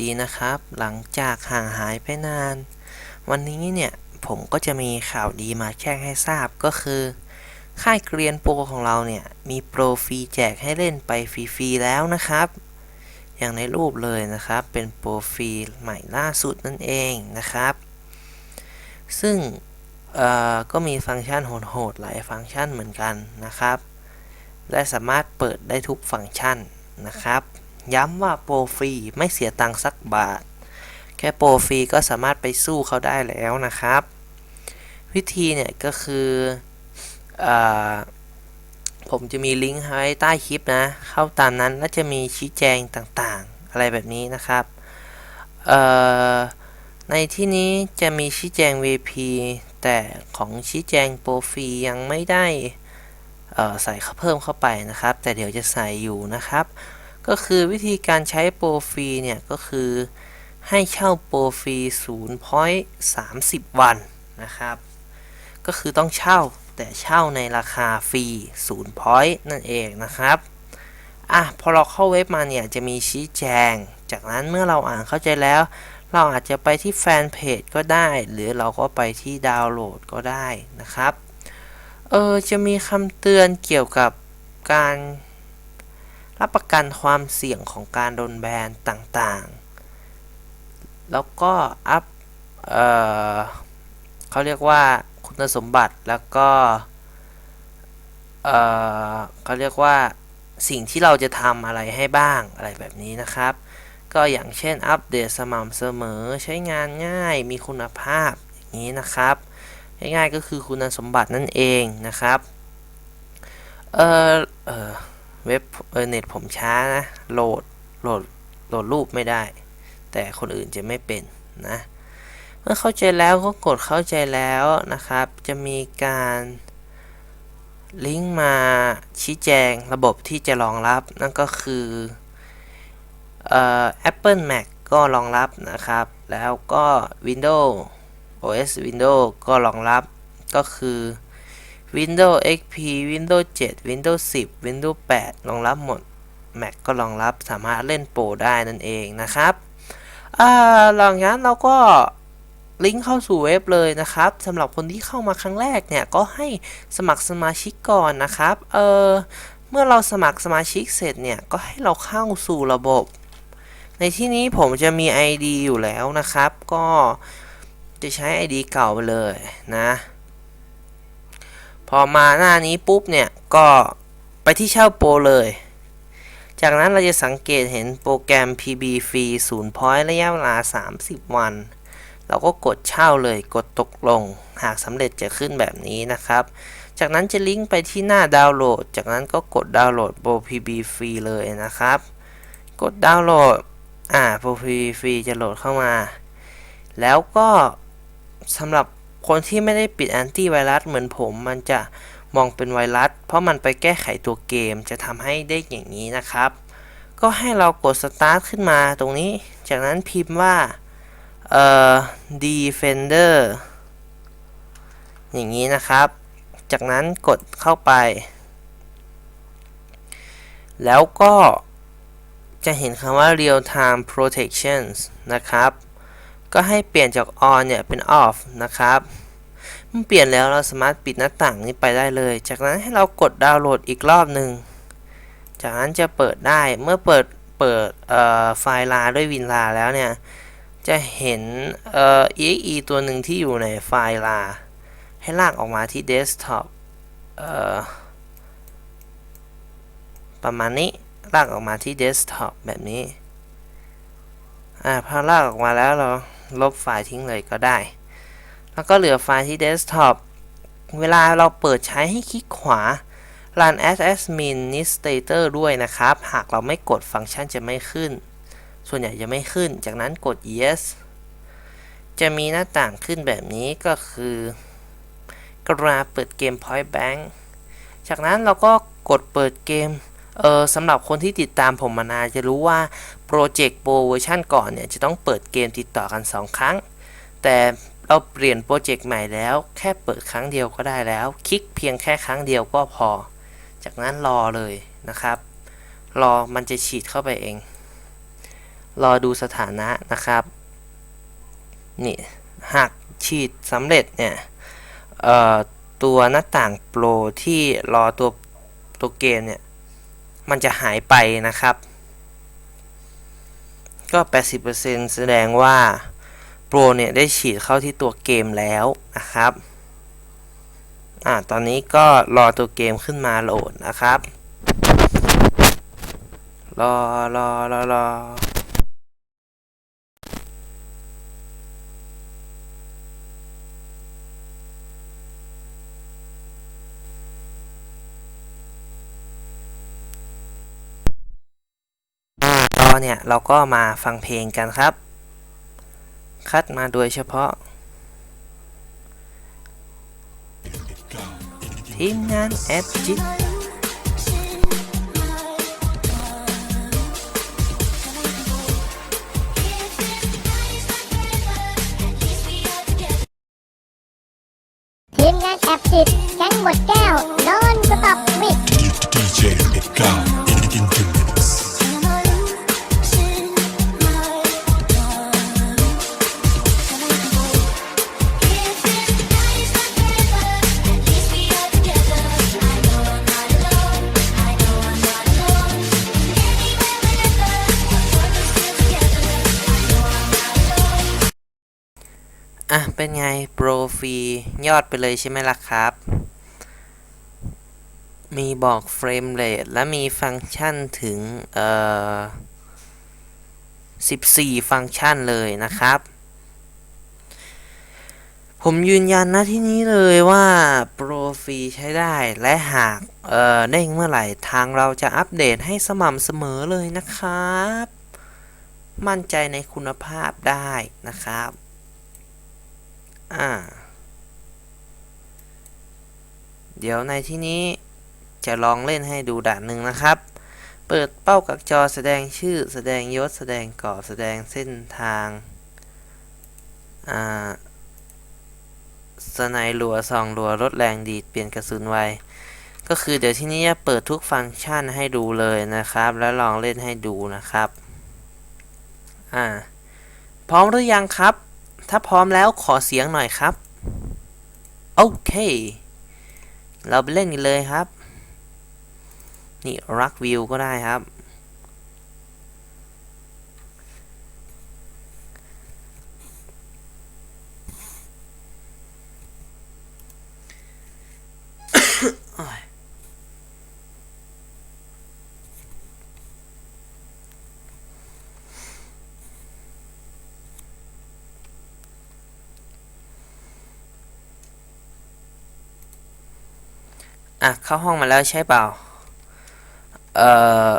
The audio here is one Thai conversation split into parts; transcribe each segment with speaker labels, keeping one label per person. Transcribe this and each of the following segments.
Speaker 1: ดีนะครับ หลังจากห่างหายไปนาน วันนี้เนี่ยผมก็จะมีข่าวดีมาแจ้งให้ทราบก็คือ ค่ายเกรียนโปรของเราเนี่ย มีโปรฟรีแจกให้เล่นไปฟรีๆแล้วนะครับ อย่างในรูปเลยนะครับ เป็นโปรฟรีใหม่ล่าสุดนั่นเองนะครับ ซึ่งก็มีฟังก์ชันโหดๆหลายฟังก์ชันเหมือนกันนะครับ และสามารถเปิดได้ทุกฟังก์ชันนะครับ ย้ำว่าโปรฟรีไม่เสียตังค์สักบาท แค่โปรฟรีก็สามารถไปสู้เขาได้แล้วนะครับ วิธีเนี่ยก็คืออผมจะมีลิงก์ไว้ใต้คลิปนะ เข้าตามนั้นแล้วจะมีชี้แจงต่างๆ อะไรแบบนี้นะครับ ในที่นี้จะมีชี้แจง VP แต่ของชี้แจงโปรฟรียังไม่ได้ใส่เขาเพิ่มเข้าไปนะครับ แต่เดี๋ยวจะใส่อยู่นะครับ ก็คือวิธีการใช้โปรฟรีเนี่ย ก็คือให้เช่าโปรฟรี0 30 วันนะครับ ก็คือต้องเช่าแต่เช่าในราคาฟรี0 point นั่นเองนะครับอะพอเราเข้าเว็บมาเนี่ยจะมีชี้แจง จากนั้นเมื่อเราอ่านเข้าใจแล้ว เราอาจจะไปที่แฟนเพจก็ได้ หรือเราก็ไปที่ดาวน์โหลดก็ได้นะครับ เออจะมีคำเตือนเกี่ยวกับการ รับประกันความเสี่ยงของการโดนแบนต่างๆ แล้วก็อัพเออเขาเรียกว่าคุณสมบัติแล้วก็เเขาเรียกว่าสิ่งที่เราจะทำอะไรให้บ้างอะไรแบบนี้นะครับ ก็อย่างเช่นอัปเดตสม่ำเสมอใช้งานง่ายมีคุณภาพอย่างนี้นะครับ ง่ายๆก็คือคุณสมบัตินั่นเองนะครับ เออเออ เว็บเอเน็ตผมช้านะ โหลด โหลด โหลดรูปไม่ได้ แต่คนอื่นจะไม่เป็นนะ เมื่อเข้าใจแล้วก็กดเข้าใจแล้วนะครับ จะมีการลิงก์มาชี้แจงระบบที่จะรองรับ นั่นก็คือเอ่อ Apple Mac ก็รองรับนะครับ แล้วก็ Windows OS Windows ก็รองรับก็คือ Windows XP Windows 7 Windows 10 Windows 8 รองรับหมด Mac ก็รองรับสามารถเล่นโปรได้นั่นเองนะครับหลังจากนั้นเราก็ลิงก์เข้าสู่เว็บเลยนะครับสำหรับคนที่เข้ามาครั้งแรกเนี่ยก็ให้สมัครสมาชิกก่อนนะครับ เออเมื่อเราสมัครสมาชิกเสร็จเนี่ยก็ให้เราเข้าสู่ระบบ ในที่นี้ผมจะมี ID อยู่แล้วนะครับ ก็จะใช้ ID เก่าไปเลยนะ พอมาหน้านี้ปุ๊บเนี่ยก็ไปที่เช่าโปรเลย จากนั้นเราจะสังเกตเห็นโปรแกรม PB ฟรี0 point ระยะเวลา 30 วัน เราก็กดเช่าเลยกดตกลง หากสำเร็จจะขึ้นแบบนี้นะครับ จากนั้นจะลิงก์ไปที่หน้าดาวน์โหลด จากนั้นก็กดดาวน์โหลดโปร PB ฟรีเลยนะครับ กดดาวน์โหลดอ่าโปร PB ฟรีจะโหลดเข้ามา แล้วก็สำหรับ คนที่ไม่ได้ปิดแอนตี้ไวรัสเหมือนผมมันจะมองเป็นไวรัส เพราะมันไปแก้ไขตัวเกมจะทำให้ได้อย่างนี้นะครับ ก็ให้เรากดสตาร์ทขึ้นมาตรงนี้ จากนั้นพิมพ์ว่า เอ่อ defender อย่างนี้นะครับ จากนั้นกดเข้าไป แล้วก็จะเห็นคำว่า real time protections นะครับ ก็ให้เปลี่ยนจาก on เนี่ยเป็น off นะครับเมื่อเปลี่ยนแล้วเราสามารถปิดหน้าต่างนี้ไปได้เลย จากนั้นให้เรากดดาวน์โหลดอีกรอบหนึ่ง จากนั้นจะเปิดได้ เมื่อเปิด เปิดไฟล์ลาด้วยวินลาแล้วเนี่ย จะเห็นเอ่อ exe ตัวหนึ่งที่อยู่ในไฟล์ลา ให้ลากออกมาที่เดสก์ท็อปประมาณนี้ ลากออกมาที่เดสก์ท็อปแบบนี้ อ่า พอลากออกมาแล้วเรา ลบไฟล์ทิ้งเลยก็ได้ แล้วก็เหลือไฟล์ที่เดสก์ท็อปเวลาเราเปิดใช้ให้คลิกขวา run as administrator ด้วยนะครับ หากเราไม่กดฟังก์ชันจะไม่ขึ้น ส่วนใหญ่จะไม่ขึ้น จากนั้นกด yes จะมีหน้าต่างขึ้นแบบนี้ก็คือกราเปิดเกม Point Bank จากนั้นเราก็กดเปิดเกม เออสำหรับคนที่ติดตามผมมานานจะรู้ว่าโปรเจกต์โปรเวอร์ชันก่อนเนี่ย จะต้องเปิดเกมติดต่อกัน 2 ครั้ง แต่เราเปลี่ยนโปรเจกต์ใหม่แล้ว แค่เปิดครั้งเดียวก็ได้แล้ว คลิกเพียงแค่ครั้งเดียวก็พอ จากนั้นรอเลยนะครับ รอมันจะฉีดเข้าไปเอง รอดูสถานะนะครับ นี่หากฉีดสำเร็จเนี่ยตัวหน้าต่างโปรที่รอตัวตัวเกมเนี่ย มันจะหายไปนะครับ ก็ 80%แสดงว่าโปรเนี่ย ได้ฉีดเข้าที่ตัวเกมแล้วนะครับ อ่า ตอนนี้ก็รอตัวเกมขึ้นมาโหลดนะครับ รอรอรอรอ เนี่ย เราก็มาฟังเพลงกันครับ คัดมาโดยเฉพาะ ทีมงานแอปจิต
Speaker 2: ทีมงานแอบจิตแก๊งหมดแก้ว นอนสต็อปวิก
Speaker 3: DJ Edgar in in the
Speaker 1: อะ เป็นไง โปรฟรี ยอดไปเลยใช่ไหมล่ะครับ มีบอกเฟรมเรทและมีฟังก์ชันถึง เอ่อ 14 ฟังก์ชันเลยนะครับ ผมยืนยันนะที่นี้เลยว่า โปรฟรีใช้ได้และหาก เอ่อ เด้งเมื่อไหร่ ทางเราจะอัปเดตให้สม่ำเสมอเลยนะครับ มั่นใจในคุณภาพได้นะครับ อ่า เดี๋ยวในที่นี้จะลองเล่นให้ดูด่านหนึ่งนะครับ เปิดเป้ากับจอแสดงชื่อ แสดงยศ แสดงกรอบแสดงเส้นทาง อ่า สไนรัวซองรัวลดแรงดีดเปลี่ยนกระสุนไว ก็คือเดี๋ยวที่นี้จะเปิดทุกฟังก์ชันให้ดูเลยนะครับ แล้วลองเล่นให้ดูนะครับ อ่า พร้อมหรือยังครับ ถ้าพร้อมแล้วขอเสียงหน่อยครับ โอเค เราไปเล่นกันเลยครับ นี่รักวิวก็ได้ครับ อะ เข้าห้องมาแล้วใช่เปล่า เอ่อ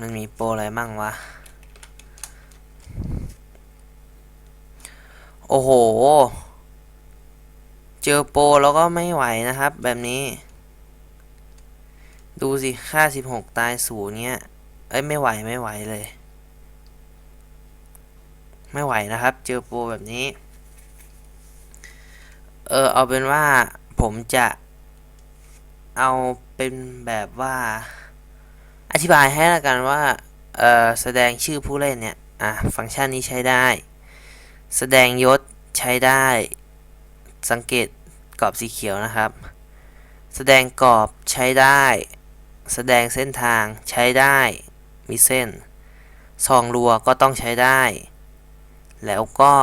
Speaker 1: มันมีโปรอะไรมั่งวะ โอ้โห เจอโปรแล้วก็ไม่ไหวนะครับ แบบนี้ ดูสิค่า16ตายศูนย์เนี้ย เอ้ย ไม่ไหวไม่ไหวเลย ไม่ไหวนะครับ เจอโปรแบบนี้ เออ เอาเป็นว่าผมจะ เอาเป็นแบบว่า อธิบายให้ละกันว่าเออแสดงชื่อผู้เล่นเนี่ย อะ ฟังก์ชันนี้ใช้ได้ แสดงยศใช้ได้ สังเกตกรอบสีเขียวนะครับ แสดงกรอบใช้ได้ แสดงเส้นทางใช้ได้ มีเส้น ซองรัวก็ต้องใช้ได้ แล้วก็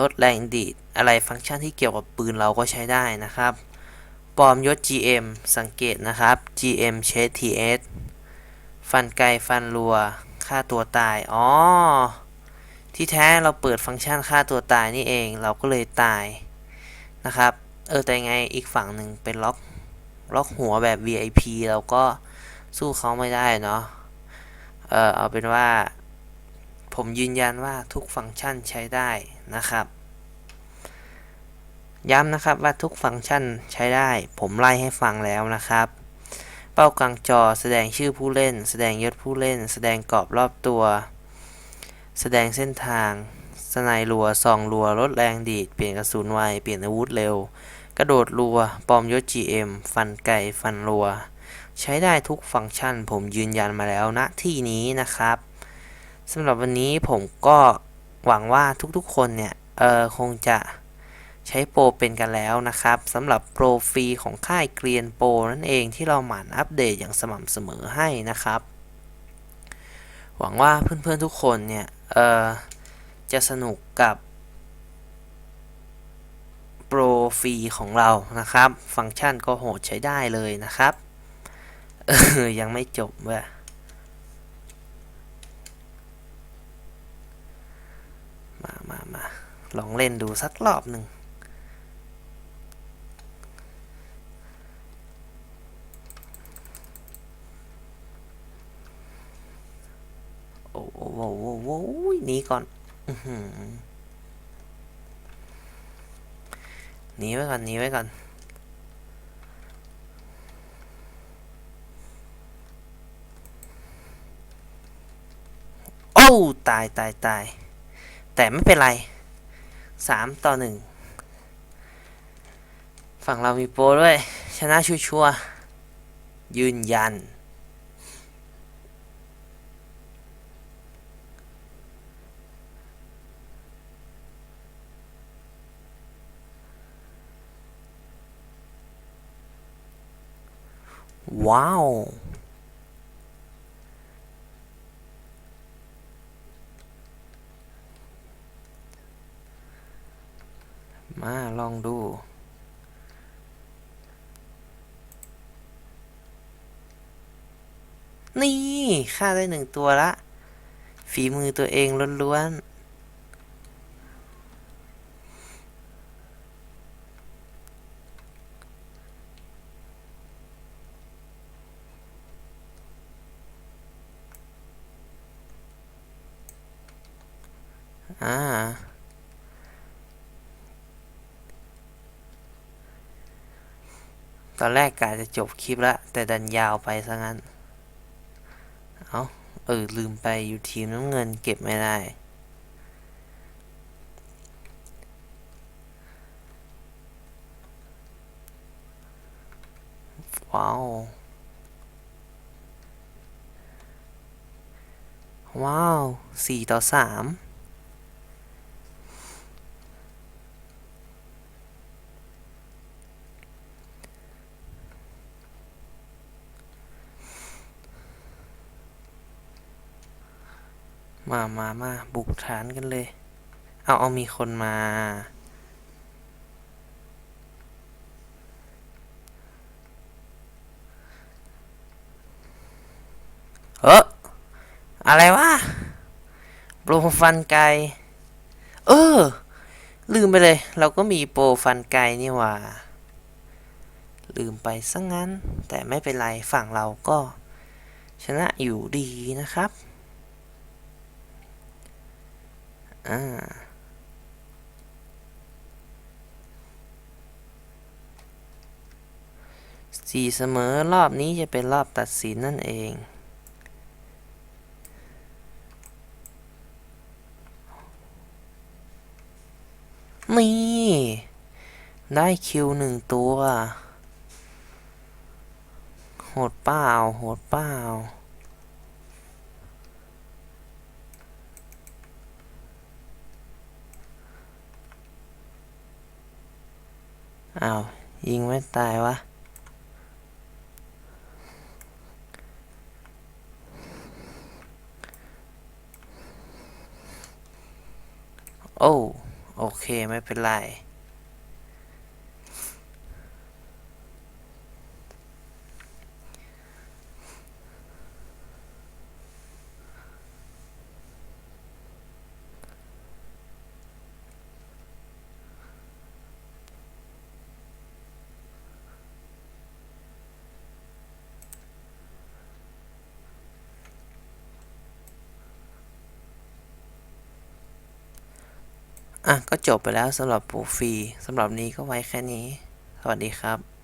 Speaker 1: ลดแรงดีดอะไรฟังก์ชันที่เกี่ยวกับปืนเราก็ใช้ได้นะครับ ปลอมยศ GM สังเกตนะครับ GM เชส TS ฟันไกลฟันรัวฆ่าตัวตาย อ๋อ ที่แท้เราเปิดฟังก์ชันฆ่าตัวตายนี่เอง เราก็เลยตายนะครับ เออแต่ไงอีกฝั่งหนึ่งเป็นล็อก ล็อกหัวแบบ VIP เราก็สู้เขาไม่ได้เนาะ เออเอาเป็นว่า ผมยืนยันว่าทุกฟังก์ชันใช้ได้นะครับ ย้ำนะครับว่าทุกฟังก์ชันใช้ได้ ผมไล่ให้ฟังแล้วนะครับ เป้ากลางจอแสดงชื่อผู้เล่น แสดงยศผู้เล่น แสดงกรอบรอบตัว แสดงเส้นทางสไนรัวซองรัวลดแรงดีด เปลี่ยนกระสุนไว เปลี่ยนอาวุธเร็ว กระโดดรัวปลอมยศ GM ฟันไก่ฟันรัว ใช้ได้ทุกฟังก์ชัน ผมยืนยันมาแล้วณที่นี้นะครับสำหรับวันนี้ผมก็หวังว่าทุกๆคนเนี่ย เออคงจะ ใช้โปรเป็นกันแล้วนะครับสำหรับโปรฟรีของค่ายเกรียนโปรนั่นเองที่เราหมั่นอัปเดตอย่างสม่ำเสมอให้นะครับ หวังว่าเพื่อนๆทุกคนเนี่ยจะสนุกกับโปรฟรีของเรานะครับ ฟังก์ชันก็โหดใช้ได้เลยนะครับ ยังไม่จบเว้ยมามามาลองเล่นดูสักรอบหนึ่ง โอ้โหโอ้โหโอ้โหหนี ก่อนอหนีไว้ก่อนหนีไว้ก่อนโอ้ตายตายตายแต่ไม่เป็นไรสามต่อหนึ่งฝั่งเรามีโปรด้วย ชนะชัวร์ๆยืนยัน ว้าว มาลองดูนี่ฆ่าได้หนึ่งตัวละ ฝีมือตัวเองล้วนๆ อ่าตอนแรกกะจะจบคลิปละแต่ดันยาวไปซะงั้น เอาเออ ลืมไปอยู่ทีมน้ำเงินเก็บไม่ได้ ว้าว ว้าวสี่ต่อสาม มามามาบุกฐานกันเลย เอาเอามีคนมา เอออะไรวะโปรฟันไกเออ ลืมไปเลย เราก็มีโปรฟันไกนี่ว่า ลืมไปซะงงั้น แต่ไม่เป็นไร ฝั่งเราก็ชนะอยู่ดีนะครับ อ่าสี่เสมอรอบนี้จะเป็นรอบตัดสินนั่นเองนี่ ได้คิวหนึ่งตัว โหดเปล่า โหดเปล่า อ้าวยิงไม่ตายวะโอ้โอเคไม่เป็นไร อะก็จบไปแล้วสำหรับปูฟรีสำหรับนี้ก็ไว้แค่นี้ สวัสดีครับ